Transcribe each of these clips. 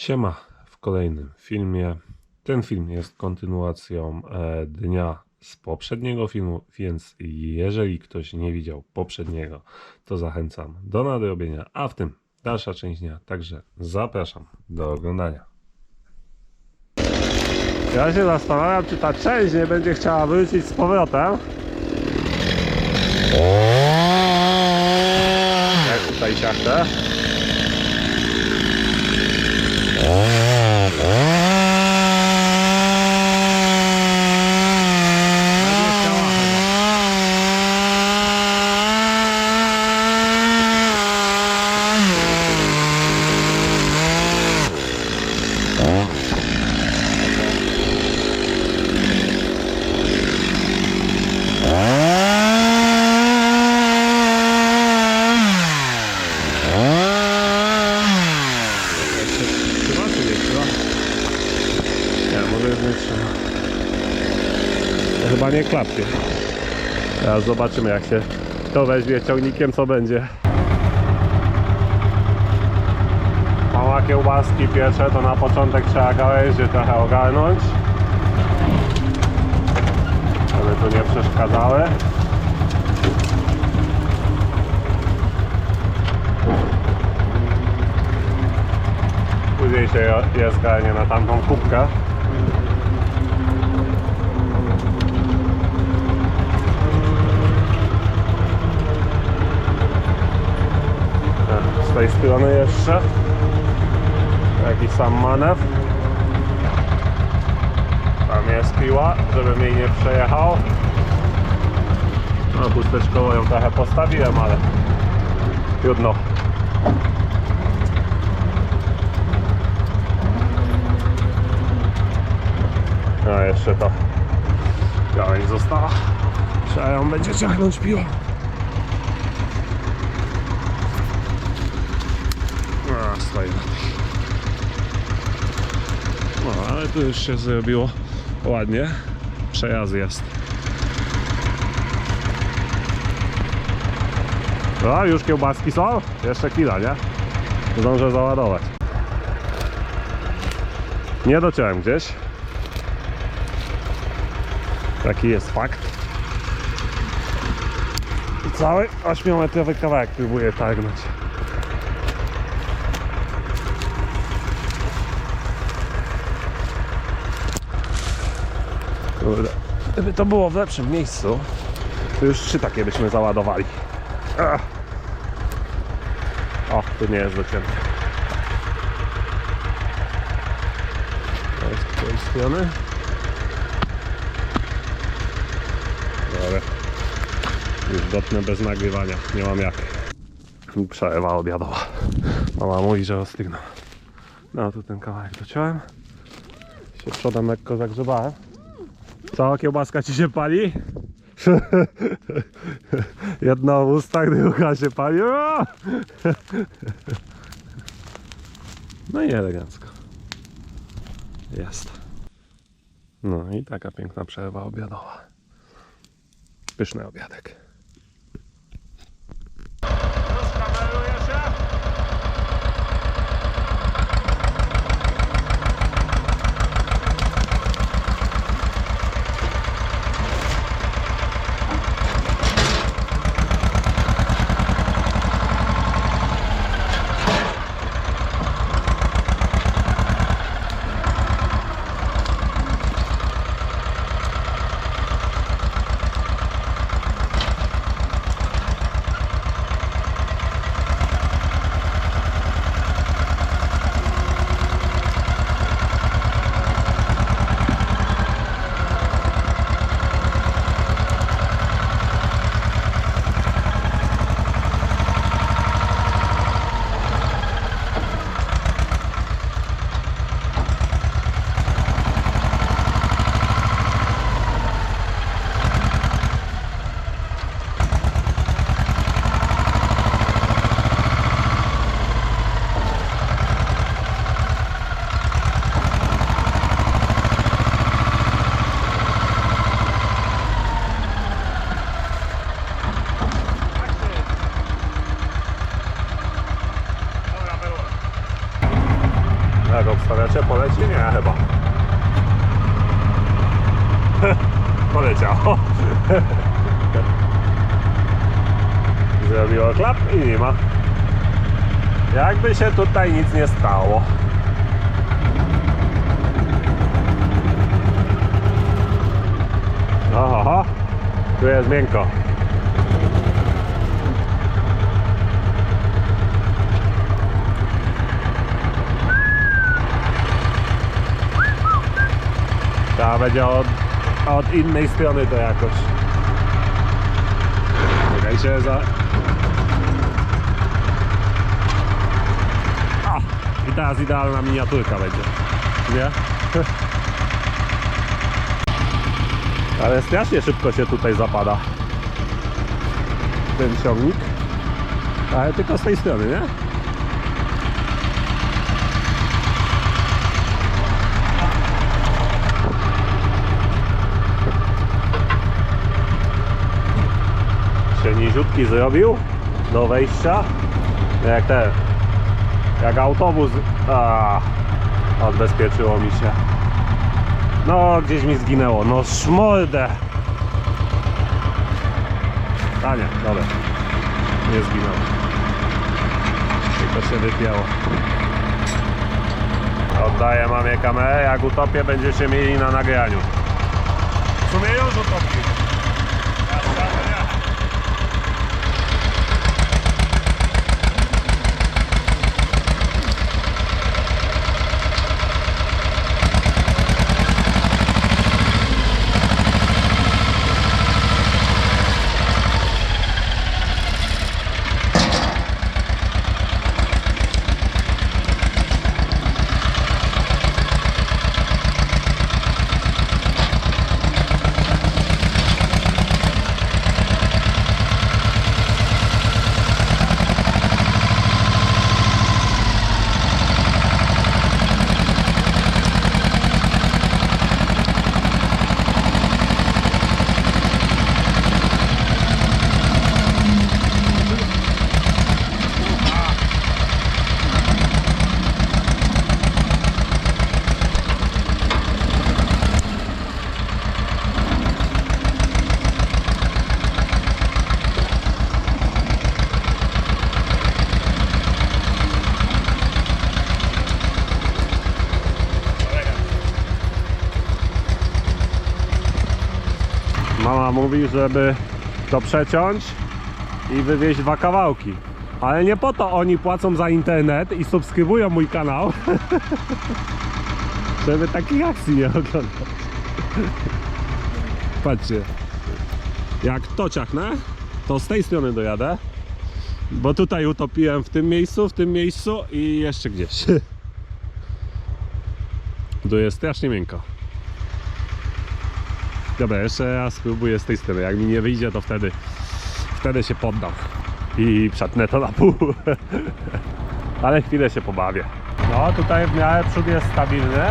Siema w kolejnym filmie. Ten film jest kontynuacją e, dnia z poprzedniego filmu, więc jeżeli ktoś nie widział poprzedniego, to zachęcam do nadrobienia, a w tym dalsza część dnia. Także zapraszam do oglądania. Ja się zastanawiam, czy ta część nie będzie chciała wrócić z powrotem. Jak tutaj siachtę. Trzyma czy nie trzyma? Nie, może jest nie trzyma. Klapie. Teraz zobaczymy jak się to weźmie ciągnikiem, co będzie. Mała kiełbaski piecze, to na początek trzeba gałęzie trochę ogarnąć. Żeby tu nie przeszkadzały. Później się je zgarnie na tamtą kubkę. Z tej strony jeszcze jakiś sam manewr. Tam jest piła, żeby mnie nie przejechał. No chusteczkowo ją trochę postawiłem, ale trudno. A jeszcze to gałęź została. Trzeba ją będzie ciągnąć piłą. A, stoi na tej. No, ale tu już się zrobiło ładnie. Przejazd jest. No, już kiełbaski są? Jeszcze chwila, nie? Zdążę załadować. Nie dociąłem gdzieś. Taki jest fakt. I cały 8-metrowy kawałek próbuję targnąć. Kurde. Gdyby to było w lepszym miejscu, to już trzy takie byśmy załadowali. Ach. O, tu nie jest docięte. To jest strony. Ale już dotnę bez nagrywania, nie mam jak. Przelewa obiadowa. Mama mówi, że ostygną. No tu ten kawałek dociąłem. Się przodem lekko zagrzebałem. Cała kiełbaska ci się pali? Jedna w ustach, druga się pali. No i elegancko. Jest. No i taka piękna przerwa obiadowa. Pyszny obiadek. Tu jest miękko. Trzeba będzie od, od innej strony to jakoś. Czekajcie za... O, I teraz idealna miniaturka będzie. Nie? Ale strasznie szybko się tutaj zapada. Ten ciągnik. Ale tylko z tej strony, nie? się zrobił do wejścia. Jak ten, jak autobus. A, odbezpieczyło mi się. No, gdzieś mi zginęło. No, szmordę. A nie, dobra. Nie zginęło. Tylko się wypięło. Oddaję mamie kamerę. Jak utopię, będziecie mieli na nagraniu. W sumie już. Żeby to przeciąć i wywieźć dwa kawałki. Ale nie po to oni płacą za internet i subskrybują mój kanał, żeby takich akcji nie oglądać. Patrzcie, jak to ciachnę, to z tej strony dojadę, bo tutaj utopiłem w tym miejscu, w tym miejscu i jeszcze gdzieś. Tu jest strasznie miękko. Dobra, jeszcze raz spróbuję z tej strony. Jak mi nie wyjdzie, to wtedy, wtedy się poddam i przetnę to na pół. Ale chwilę się pobawię. No, tutaj w miarę przód jest stabilny.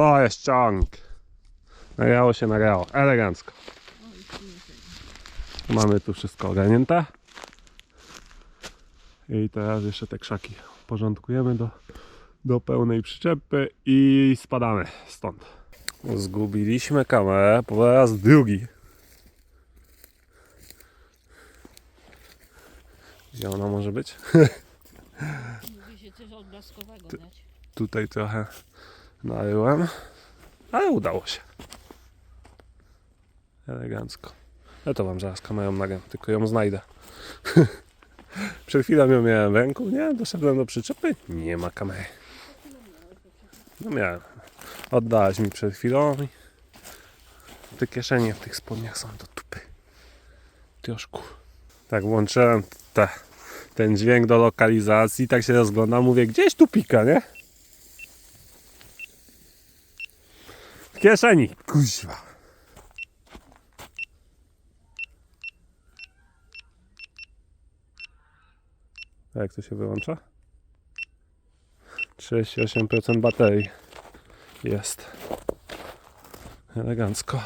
To jest ciąg. Nagrało się, nagrało. Elegancko. Mamy tu wszystko ogarnięte. I teraz jeszcze te krzaki porządkujemy do, do pełnej przyczepy i spadamy stąd. Zgubiliśmy kamerę po raz drugi. Gdzie ona może być? Mówi się coś odblaskowego dać. Tutaj trochę naryłem, ale udało się. Elegancko. Ja to wam zaraz kamerą nagram, tylko ją znajdę. Przed chwilą ją miałem w ręku, nie? Doszedłem do przyczepy, nie ma kamery. No miałem. Oddałeś mi przed chwilą te kieszenie w tych spodniach są do tupy. Troszku. Tak włączyłem te, ten dźwięk do lokalizacji, tak się rozglądam, mówię, gdzieś tu pika, nie? Kieszeni. Kuźwa. A jak to się wyłącza? 38% baterii jest. Elegancko.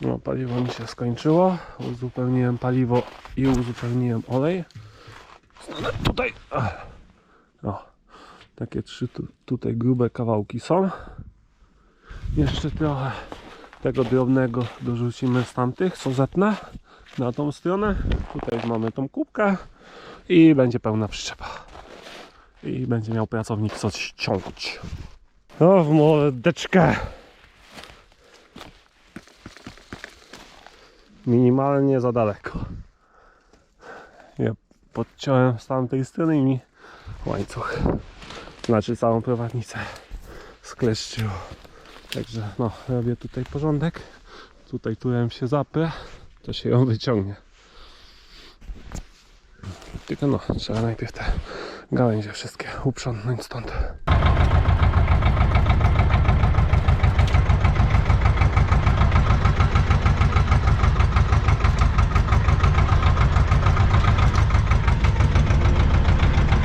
No, paliwo mi się skończyło. Uzupełniłem paliwo i uzupełniłem olej. No, tutaj. O, takie trzy tu, tutaj grube kawałki są. Jeszcze trochę tego drobnego dorzucimy z tamtych, co zetnę na tą stronę. Tutaj mamy tą kubkę i będzie pełna przyczepa. I będzie miał pracownik coś ciągnąć. O, w mordeczkę. Minimalnie za daleko. Ja podciąłem z tamtej strony i mi łańcuch, znaczy całą prowadnicę skleszczyło. Także no, robię tutaj porządek. Tutaj tułem się zapę, to się ją wyciągnie. Tylko no, trzeba najpierw te gałęzie wszystkie uprzątnąć stąd.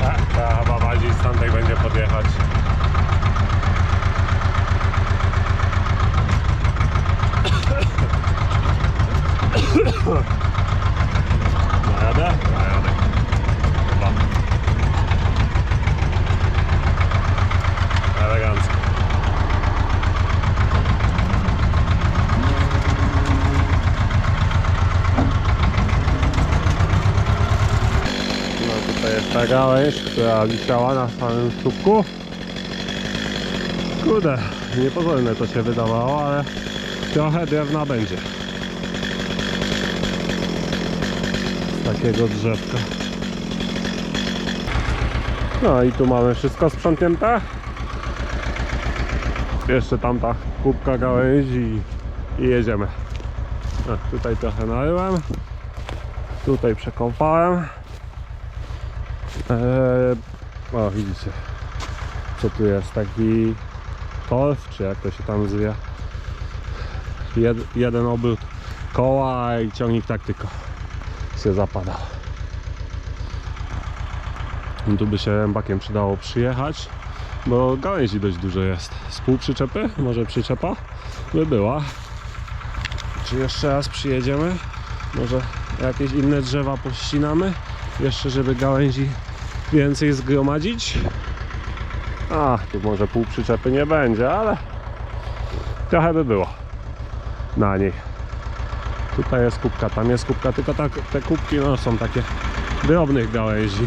Tak, trzeba chyba bardziej z tamtej będzie podjechać. Najadę? Najadę. Chyba. Elegancko. No tutaj jest ta która wisiała na samym słupku. Kurde, niepozorne to się wydawało, ale trochę drewna będzie. takiego drzewka. No i tu mamy wszystko sprzątnięte. Jeszcze tamta kubka gałęzi i, i jedziemy. No, tutaj trochę naryłem. Tutaj przekąpałem. Eee, o widzicie, co tu jest, taki torf, czy jak to się tam zwie. Jed, jeden obrót koła i ciągnik tak tylko się zapadał. I Tu by się rębakiem przydało przyjechać, bo gałęzi dość dużo jest. Z pół przyczepy, może przyczepa by była. Czy jeszcze raz przyjedziemy? Może jakieś inne drzewa pościnamy? Jeszcze, żeby gałęzi więcej zgromadzić? A, tu może pół przyczepy nie będzie, ale trochę by było na niej. Tutaj jest kubka, tam jest kubka, tylko tak, te kubki no, są takie drobnych gałęzi.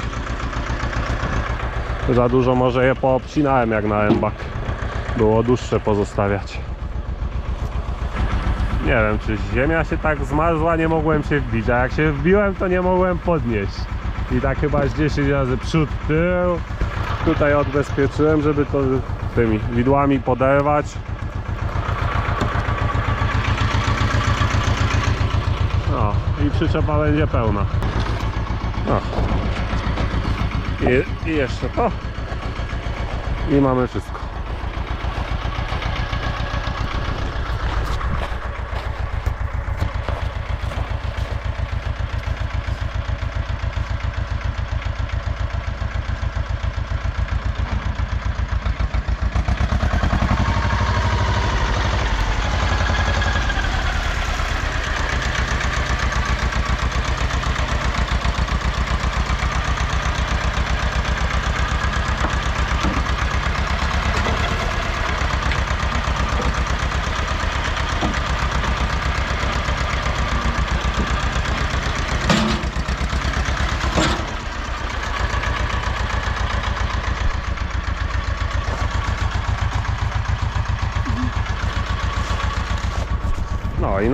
Za dużo może je poobcinałem jak na rębak. Było dłuższe pozostawiać. Nie wiem, czy ziemia się tak zmarzła, nie mogłem się wbić, a jak się wbiłem, to nie mogłem podnieść. I tak chyba z 10 razy przód, tył. Tutaj odbezpieczyłem, żeby to tymi widłami poderwać. O, i przyczepa będzie pełna. O. I, I jeszcze to. I mamy wszystko.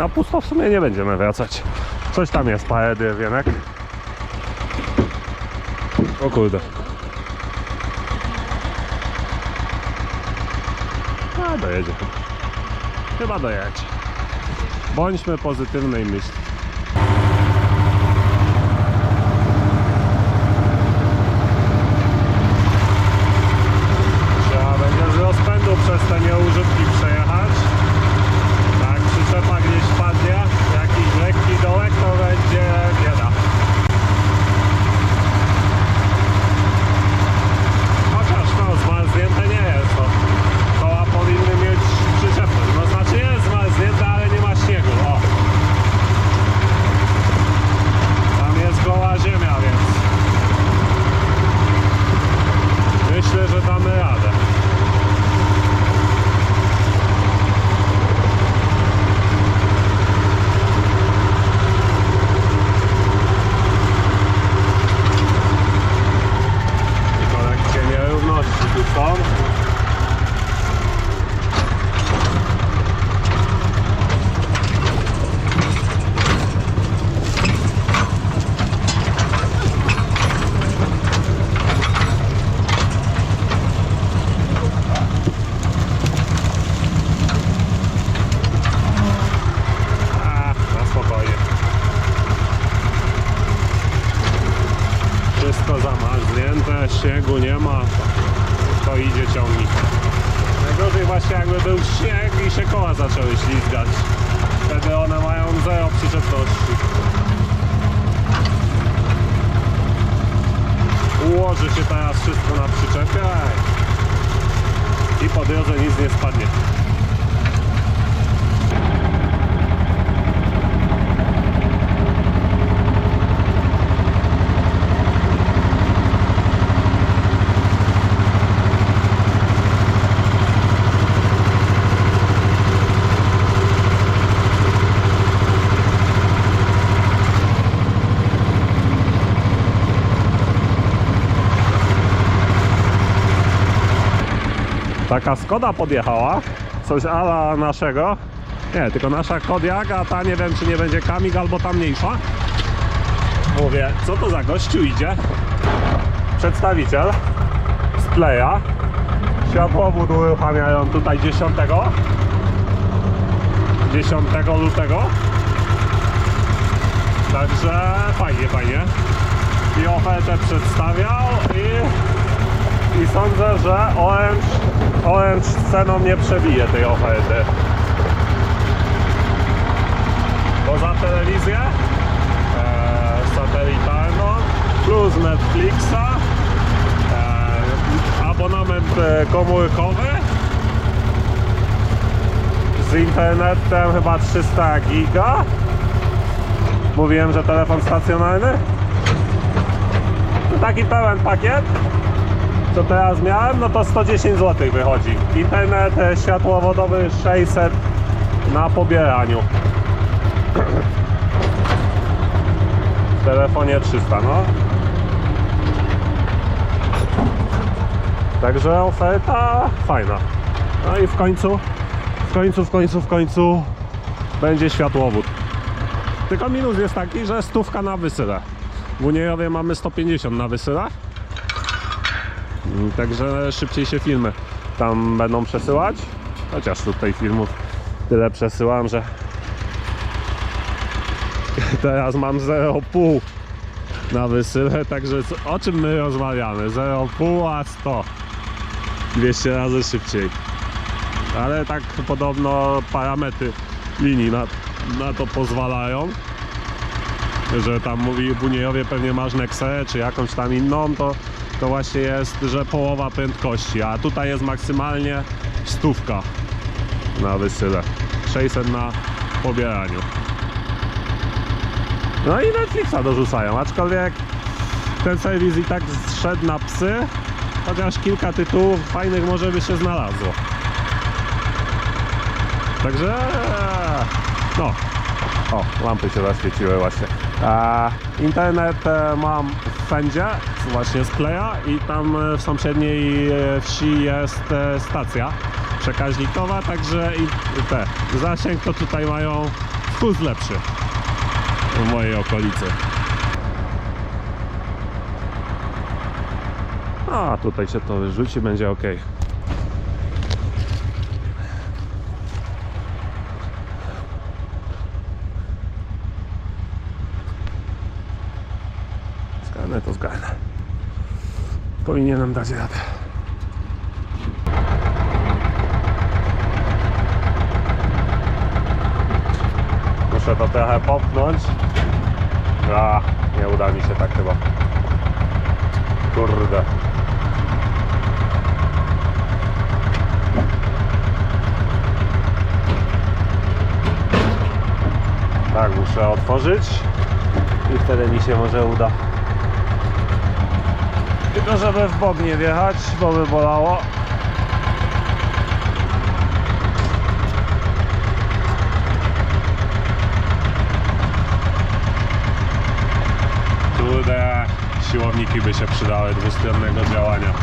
Na pusto w sumie nie będziemy wracać. Coś tam jest, parę drewienek. O kurde. A, dojedzie. Chyba dojedzie. Bądźmy pozytywnej myśli. Trzeba będzie z rozpędu przez te nieużytki przejechać. Tak, przyczepa gdzieś padnie, jakiś lekki dołek, to będzie bieda. Chociaż no, zmarznięte nie jest to. Koła powinny mieć przyczepność. No znaczy jest zmarznięte, ale nie ma śniegu. O. Tam jest goła ziemia, więc myślę, że damy radę. Tylko lekkie nierówności tu są. A, na spokojnie. Wszystko zamarznięte, śniegu nie ma, to idzie ciągnik. Najgorzej właśnie jakby był śnieg i się koła zaczęły ślizgać. Wtedy one mają zero przyczepności. Ułoży się teraz wszystko na przyczepie i po drodze nic nie spadnie. Taka Skoda podjechała, coś ala naszego. Nie, tylko nasza Kodiak, a ta nie wiem czy nie będzie Kamik albo ta mniejsza. Mówię, co to za gościu idzie? Przedstawiciel z Playa. Światłowód uruchamiają tutaj 10 10 lutego. Także fajnie, fajnie. I ofertę przedstawiał i i sądzę, że Orange, Orange ceną nie przebije tej oferty. Bo za telewizję? E, satelitarną plus Netflixa e, abonament komórkowy. Z internetem chyba 300 giga. Mówiłem, że telefon stacjonarny. Taki pełen pakiet co teraz miałem, no to 110 zł wychodzi. Internet światłowodowy 600 na pobieraniu. W telefonie 300, no. Także oferta fajna. No i w końcu, w końcu, w końcu, w końcu będzie światłowód. Tylko minus jest taki, że stówka na wysyle. W Uniejowie mamy 150 na wysyle. Także szybciej się filmy tam będą przesyłać. Chociaż tutaj filmów tyle przesyłam, że teraz mam 0,5 na wysyle, także o czym my rozmawiamy? 0,5 a 100 200 razy szybciej ale tak podobno parametry linii na, na to pozwalają że tam mówi w Uniejowie pewnie masz Nexę czy jakąś tam inną, to, to właśnie jest, że połowa prędkości, a tutaj jest maksymalnie stówka na wysyle, 600 na pobieraniu. No i Netflixa dorzucają, aczkolwiek ten serwis i tak zszedł na psy, chociaż kilka tytułów fajnych może by się znalazło. Także no, o, lampy się zaświeciły właśnie. A, internet e, mam w Fendzie, właśnie z Playa i tam e, w sąsiedniej e, wsi jest e, stacja przekaźnikowa, także i te zasięg to tutaj mają wpływ lepszy w mojej okolicy. A tutaj się to wyrzuci, będzie ok. Powinienem dać radę. Muszę to trochę popchnąć. A, nie uda mi się tak chyba. Kurde. Tak, muszę otworzyć i wtedy mi się może uda. Tylko żeby w bok nie wjechać, bo by bolało. Kurde, siłowniki by się przydały dwustronnego działania.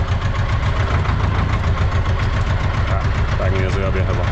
Tak, tak nie zrobię chyba.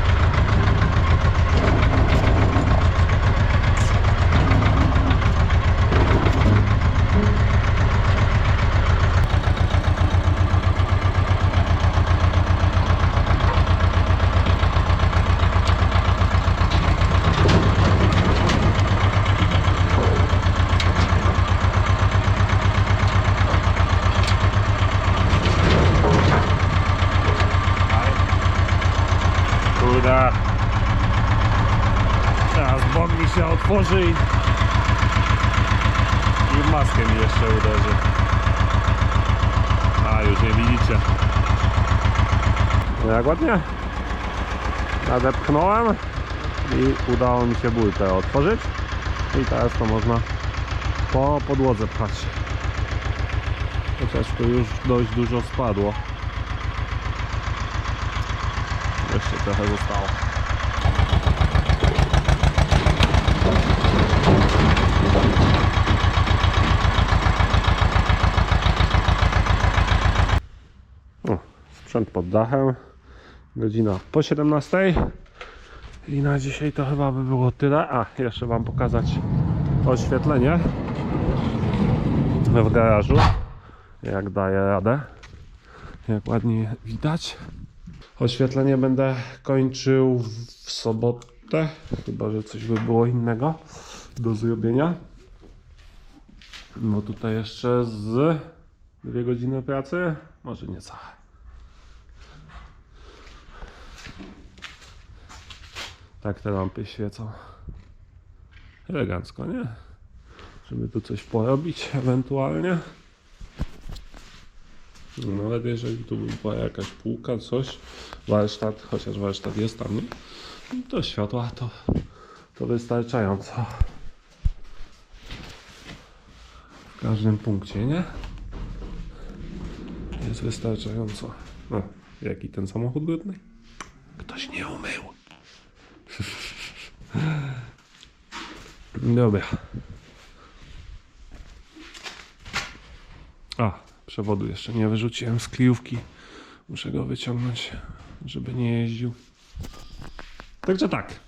Kurde. Teraz bok mi się otworzy i... I w maskę mi jeszcze uderzy. A, już nie widzicie. No jak ładnie. Nadepchnąłem i udało mi się burtę otworzyć. I teraz to można po podłodze pchać. Chociaż tu już dość dużo spadło. Jeszcze trochę zostało. O, sprzęt pod dachem. Godzina po 17. I na dzisiaj to chyba by było tyle. A, jeszcze Wam pokazać oświetlenie w garażu. Jak daje radę. Jak ładnie widać. Oświetlenie będę kończył w sobotę, chyba że coś by było innego do zrobienia. Bo tutaj jeszcze z dwie godziny pracy, może niecałe. Tak te lampy świecą. Elegancko, nie? Żeby tu coś porobić ewentualnie. No, Nawet jeżeli tu by była jakaś półka, coś, warsztat, chociaż warsztat jest tam, nie? No to światła to, to wystarczająco. W każdym punkcie, nie? Jest wystarczająco. No, jaki ten samochód brudny? Ktoś nie umył. Dobra. A, przewodu jeszcze nie wyrzuciłem z kliówki. Muszę go wyciągnąć, żeby nie jeździł. Także tak.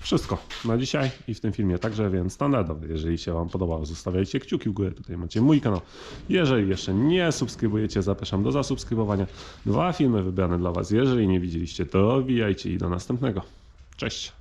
Wszystko na dzisiaj i w tym filmie także, więc standardowo. Jeżeli się Wam podobało, zostawiajcie kciuki w górę. Tutaj macie mój kanał. Jeżeli jeszcze nie subskrybujecie, zapraszam do zasubskrybowania. Dwa filmy wybrane dla Was. Jeżeli nie widzieliście, to wbijajcie i do następnego. Cześć!